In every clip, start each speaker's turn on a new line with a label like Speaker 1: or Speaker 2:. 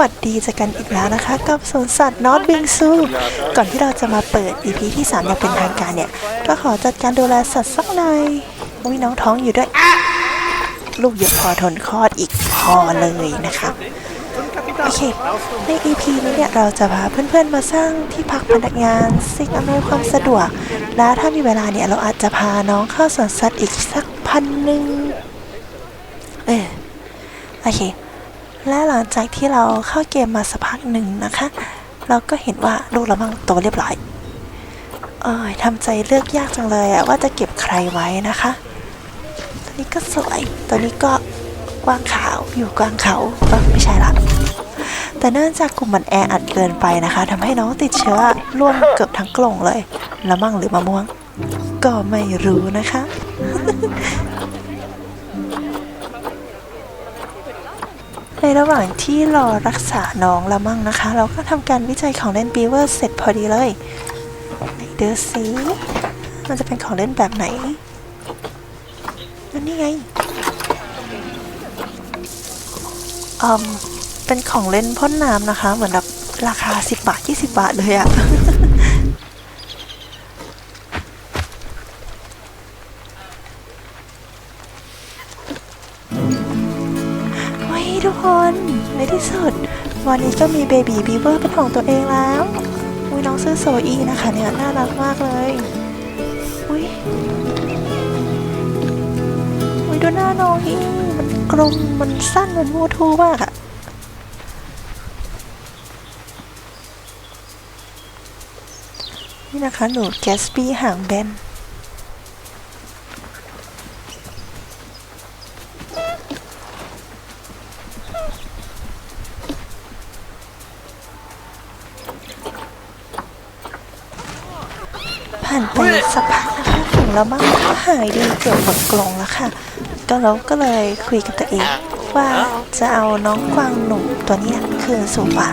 Speaker 1: วัสดีเจอกันอีกแล้วนะคะ กับสวนสัตว์นอตบิงซู ก่อนที่เราจะมาเปิด EP ที่ 3 อย่างเป็นทางการเนี่ย ก็ขอจัดการดูแลสัตว์สักหน่อยมีน้องท้องอยู่ด้วย ลูกเยอะพอทนคลอดอีกพอเลยนะคะโอเค ใน EP นี้เนี่ยเราจะพาเพื่อนๆมาสร้างที่พักพนักงานสิ่งอำนวยความสะดวก และถ้ามีเวลาเนี่ยเราอาจจะพาน้องเข้าสวนสัตว์อีกสักพันหนึ่งเออโอเค และหลังจากที่เราเข้าเกมมาสักพักหนึ่งนะคะ เราก็เห็นว่าลูกเราบังโตเรียบร้อยเอยทำใจเลือกยากจังเลยอะว่าจะเก็บใครไว้นะคะ ตัวนี้ก็สวย ตัวนี้ก็กว้างขาวอยู่กลางเขาเออไม่ใช่ละแต่เนื่องจากกลุ่มมันแออัดเกินไปนะคะทำให้น้องติดเชื้อร่วมเกือบทั้งกล่องเลยละมั่งหรือมะม่วง ก็ไม่รู้นะคะ ในระหว่างที่รอรักษาน้องละมั่งนะคะ เราก็ทำการวิจัยของเล่นบีเวอร์เสร็จพอดีเลยไหนดูสิมันจะเป็นของเล่นแบบไหนนั่นนี่ไงอืมเป็นของเล่นพ่นน้ำนะคะ เหมือนแบบราคา 10 บาท 20 บาทเลยอะ วันนี้ก็มีเบบีบีเวอร์เป็นของตัวเองแล้วอุ้ยน้องซื้อโซอีนะคะเนี่ยน่ารักมากเลยอุ้ยอุ้ยดูหน้าน้องอีมันกลมมันสั้นมันมูทูมากอะนี่นะคะหนูแกสปี้หางแบน ผ่านไป สักพักนะคะถึงแล้วบ้างก็หายดีเกือบหมดกล่องแล้วค่ะ ก็เราก็เลยคุยกับตัวเองว่าจะเอาน้องกวางหนุ่มตัวนี้คืนสู่ป่า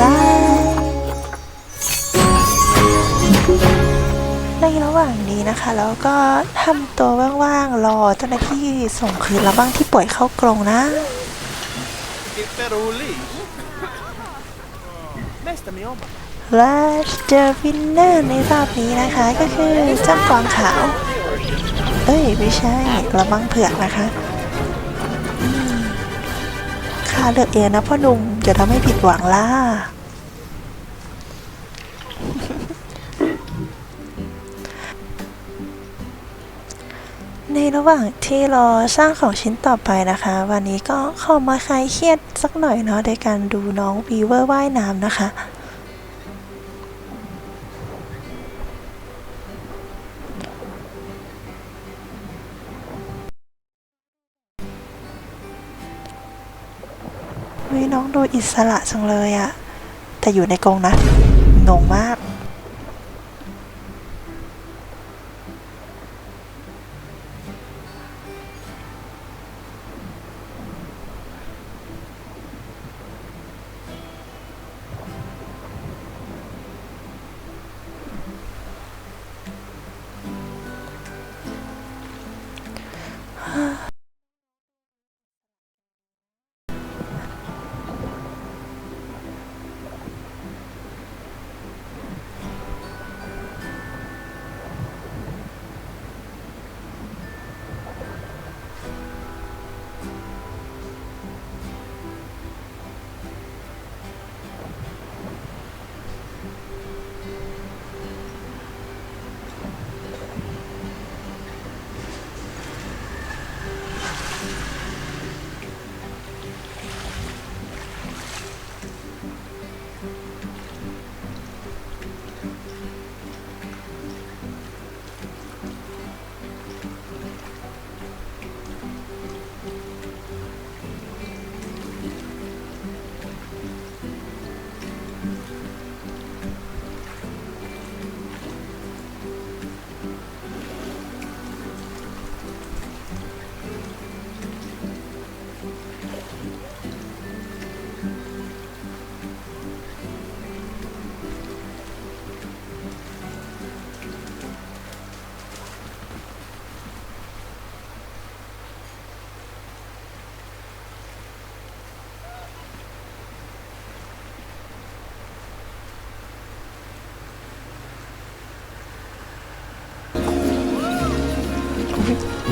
Speaker 1: บายในระหว่างนี้นะคะ แล้วก็ทำตัวว่างๆรอเจ้าหน้าที่ส่งคืนแล้วบ้างที่ปล่อยเข้ากรงนะ
Speaker 2: Nesta mi oma.
Speaker 1: และเจอวินเนอร์ในรอบนี้นะคะก็คือเจ้ากวางขาว เอ้ยไม่ใช่กระบังเผือกนะคะข้าเลือกเองนะพ่อหนุ่มจะทำให้ผิดหวังล่ะในระหว่างที่รอสร้างของชิ้นต่อไปนะคะ วันนี้ก็ขอมาคลายเครียดสักหน่อยเนาะโดยการดูน้องวีเวอร์ว่ายน้ำนะคะ วิน้องดูอิสระจังเลยอะแต่อยู่ในกรงนะงงมาก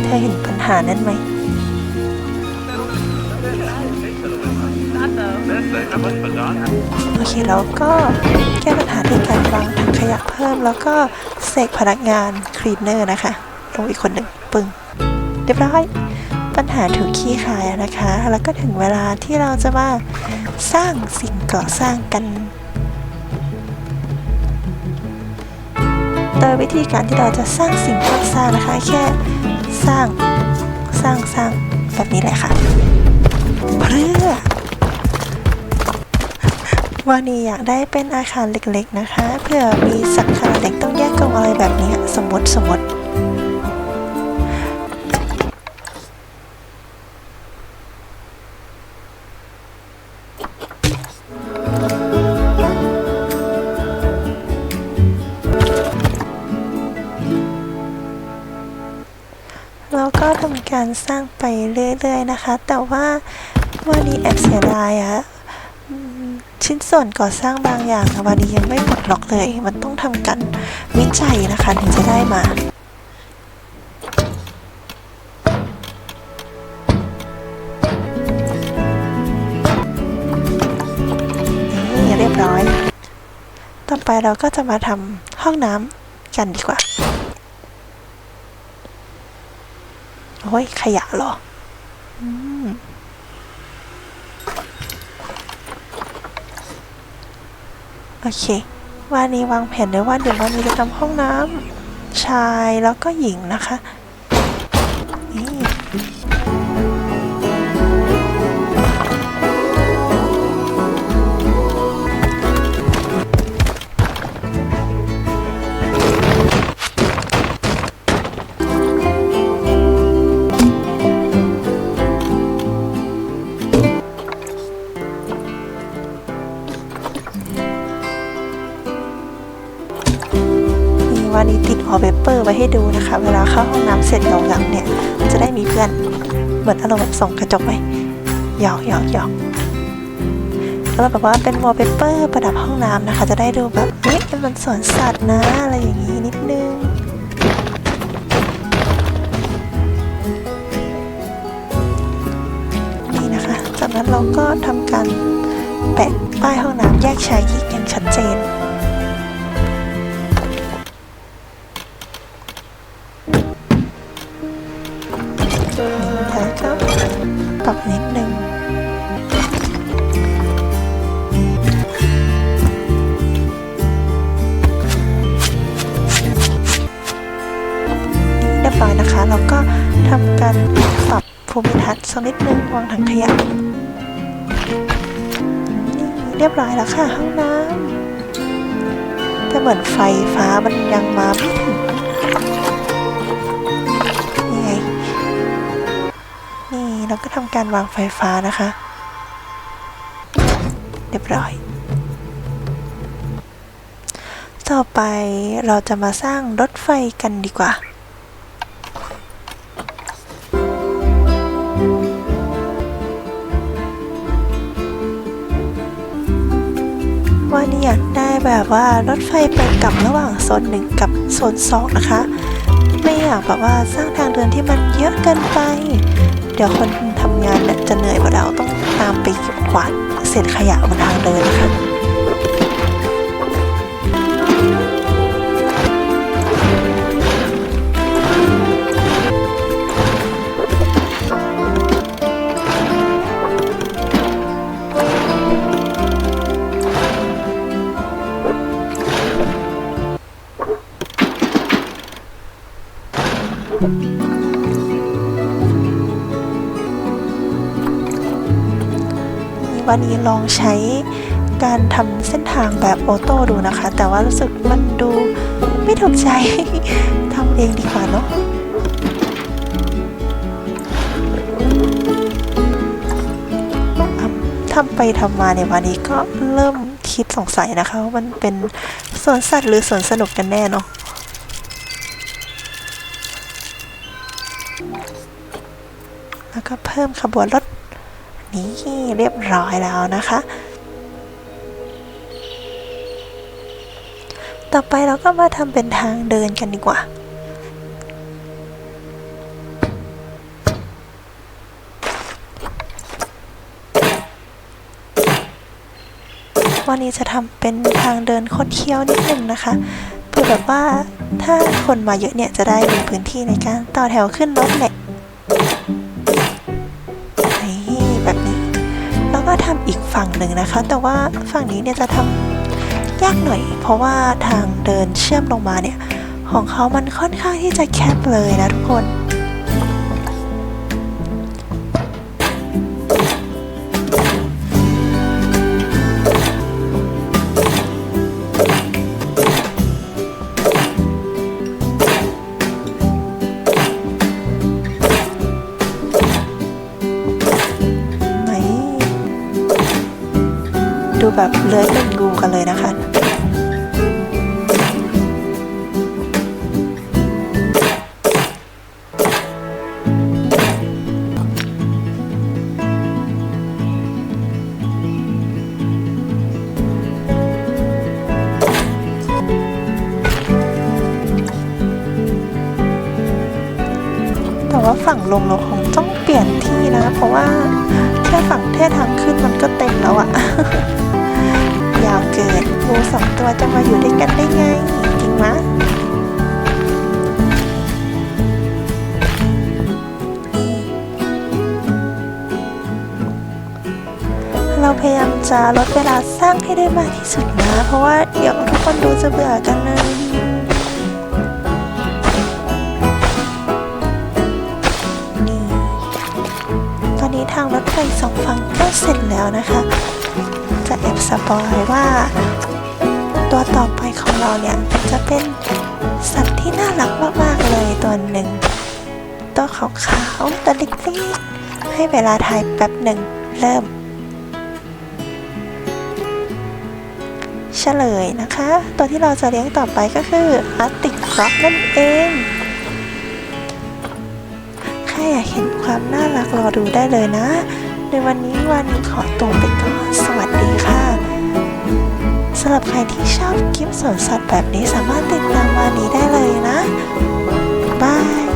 Speaker 1: เธอเห็นปัญหานั้นไหม โอเคแล้วก็แก้ปัญหาด้วยการวางถังขยะเพิ่ม แล้วก็เสกพนักงานคลีนเนอร์นะคะลงอีกคนหนึ่งปึ้งเรียบร้อย ปัญหาถูกขี้คายนะคะ แล้วก็ถึงเวลาที่เราจะมาสร้างสิ่งก่อสร้างกันโดยวิธีการที่เราจะสร้างสิ่งก่อสร้างนะคะแค่ สร้าง สร้างสร้างแบบนี้แหละค่ะ เพื่อวานีอยากได้เป็นอาคารเล็กๆนะคะ เพื่อมีสักขนาดเล็กต้องแยกกองอะไรแบบนี้ สมมติสมมติ สร้างไปเรื่อยๆนะคะ แต่ว่าวันนี้แอบเสียดายอะชิ้นส่วนก่อสร้างบางอย่างวันนี้ยังไม่ปลดล็อกเลย มันต้องทำกันวิจัยนะคะถึงจะได้มานี่เรียบร้อยต่อไปเราก็จะมาทำห้องน้ำกันดีกว่า โอ้ยขยะเหรออืมโอเค วันนี้วางแผนไว้ว่าเดี๋ยววันนี้จะทำห้องน้ำชายแล้วก็หญิงนะคะนี่ ปเปอร์ไว้ให้ดูนะคะ เวลาเข้าห้องน้ำเสร็จเหงาๆเนี่ย จะได้มีเพื่อนเหมือนอารมณ์แบบส่งกระจกไหมหยอกหยอกหยอกแล้วแบบว่าเป็นวอลเปเปอร์ประดับห้องน้ำนะคะ จะได้ดูแบบเฮ้ยมันสวนสัตว์นะอะไรอย่างนี้นิดนึงนี่นะคะ จากนั้นเราก็ทำการแปะป้ายห้องน้ำแยกชายหญิงอย่างชัดเจน ปรับนิดนึงเรียบร้อยนะคะ เราก็ทำการปรับภูมิทัศน์สักนิดนึงวางถังขยะนี่เรียบร้อยแล้วค่ะห้องน้ำแต่เหมือนไฟฟ้ามันยังมาไม่ถึง ก็ทำการวางไฟฟ้านะคะ เรียบร้อย ต่อไปเราจะมาสร้างรถไฟกันดีกว่าว่านี่อยากได้แบบว่ารถไฟไปกลับระหว่างโซนหนึ่งกับโซนสองนะคะ ไม่อยากแบบว่าสร้างทางเดินที่มันเยอะเกินไป เดี๋ยวคน ทำงานเนี่ยจะเหนื่อยกว่าเราต้องตามไปเก็บกวาดเศษขยะบนทางเดินนะคะ วันนี้ลองใช้การทำเส้นทางแบบออโต้ดูนะคะ แต่ว่ารู้สึกมันดูไม่ถูกใจทำเองดีกว่าเนาะทำไปทำมาในวันนี้ก็เริ่มคิดสงสัยนะคะว่ามันเป็นสวนสัตว์หรือสวนสนุกกันแน่เนาะแล้วก็เพิ่มขบวนรถ นี่เรียบร้อยแล้วนะคะ ต่อไปเราก็มาทำเป็นทางเดินกันดีกว่าวันนี้จะทำเป็นทางเดินคดเคี้ยวนิดนึงนะคะเพื่อแบบว่าถ้าคนมาเยอะเนี่ยจะได้มีพื้นที่ในการต่อแถวขึ้นรถเนี่ย ฝั่งหนึ่งนะคะ แต่ว่าฝั่งนี้เนี่ยจะทำยากหน่อย เพราะว่าทางเดินเชื่อมลงมาเนี่ยของเขามันค่อนข้างที่จะแคบเลยนะทุกคนไหน แบบเลื้อยเป็นงูกันเลยนะคะแต่ว่าฝั่งลงเราคงต้องเปลี่ยนที่นะ เพราะว่าแค่ฝั่งแค่ทางขึ้นมันก็เต็มแล้วอะ สองตัวจะมาอยู่ด้วยกันได้ไง จริงมะเราพยายามจะลดเวลาสร้างให้ได้มากที่สุดนะ เพราะว่าเดี๋ยวทุกคนดูจะเบื่อกันเลยนี่ตอนนี้ทางรถไฟสองฝั่งก็เสร็จแล้วนะคะ แอบสปอยว่า ตัวต่อไปของเราเนี่ยจะเป็นสัตว์ที่น่ารักมากๆเลยตัวหนึ่ง ตัวขาวตัวเล็กๆให้เวลาถ่ายแป๊บหนึ่งเริ่ม เฉลยนะคะ ตัวที่เราจะเลี้ยงต่อไปก็คืออาร์ติกครอปนั่นเองถ้าอยากเห็นความน่ารักรอดูได้เลยนะ ในวันนี้วันขอตัวไปก่อน สำหรับใครที่ชอบคลิปสวนสัตว์แบบนี้สามารถติดตามวันนี้ได้เลยนะบาย